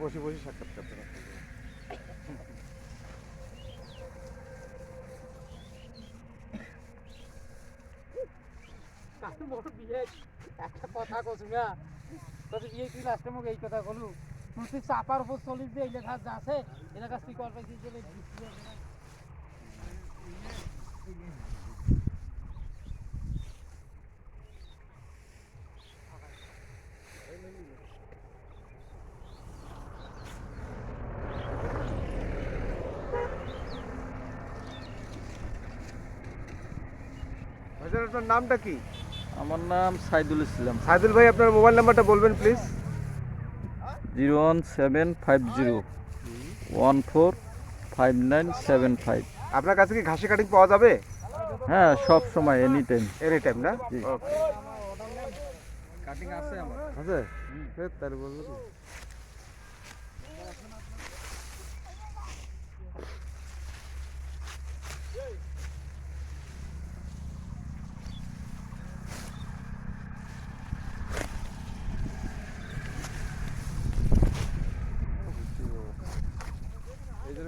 বসে বসে সাক্ষাৎকার একটা কথা ইয়ে কি লাস্টে মোক এই কথা কলো। তুই চাপার উপর চলিস যে এলাকা আছে, এলাকা তুই পাইছিস ভাইজান আপনার নামটা কি? আমার নাম সাইদুল ইসলাম। সাইদুল ভাই আপনার মোবাইল নাম্বারটা বলবেন please zero one seven five zero one four five nine seven five. আপনার কাছে কি ঘাসি কাটিং পাওয়া যাবে? হ্যাঁ সব সময় এনি টাইম এনি টাইম না ওকে কাটিং আছে আমার। আছে? তাহলে বলব কি? এই জন্য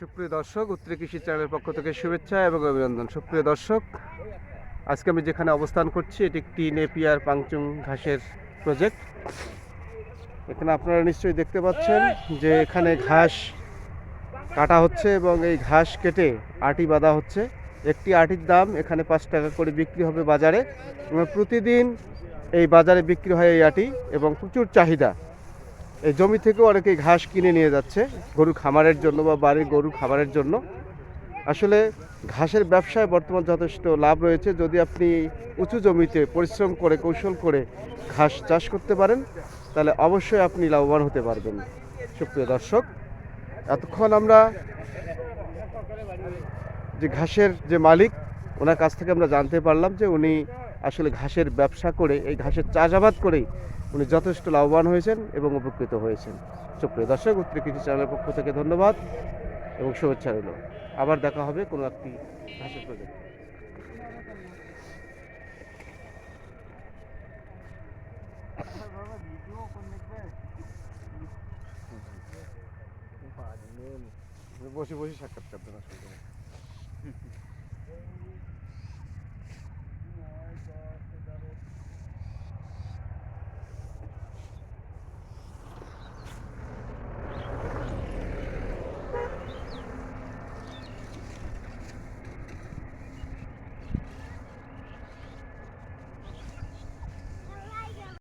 সুপ্রিয় দর্শক, উত্তর কৃষি চ্যানেলের পক্ষ থেকে শুভেচ্ছা এবং অভিনন্দন। সুপ্রিয় দর্শক, আজকে আমি যেখানে অবস্থান করছি, এটি একটি নেপিয়ার পাংচুং ঘাসের প্রজেক্ট। এখানে আপনারা নিশ্চয়ই দেখতে পাচ্ছেন যে এখানে ঘাস কাটা হচ্ছে এবং এই ঘাস কেটে আটি বাঁধা হচ্ছে। একটি আটির দাম এখানে পাঁচ টাকা করে বিক্রি হবে বাজারে। প্রতিদিন এই বাজারে বিক্রি হয় এই আটি এবং প্রচুর চাহিদা। এই জমি থেকেও অনেকেই ঘাস কিনে নিয়ে যাচ্ছে গরু খামারের জন্য বা বাড়ির গরু খামারের জন্য। আসলে ঘাসের ব্যবসায় বর্তমান যথেষ্ট লাভ রয়েছে। যদি আপনি উঁচু জমিতে পরিশ্রম করে, কৌশল করে ঘাস চাষ করতে পারেন, তাহলে অবশ্যই আপনি লাভবান হতে পারবেন। সুপ্রিয় দর্শক, এতক্ষণ আমরা যে ঘাসের যে মালিক, ওনার কাছ থেকে আমরা জানতে পারলাম যে উনি আসলে ঘাসের ব্যবসা করে, এই ঘাসের চাষাবাদ করেই উনি যথেষ্ট লাভবান হয়েছেন এবং উপকৃত হয়েছেন। সুপ্রিয় দর্শক, উত্তর কৃষি চ্যানেলের পক্ষ থেকে ধন্যবাদ এবং শুভেচ্ছা রইল। আবার দেখা হবে কোনো একটি ঘাসের প্রজেক্ট বসে বসে সাক্ষাৎকার দেওয়া।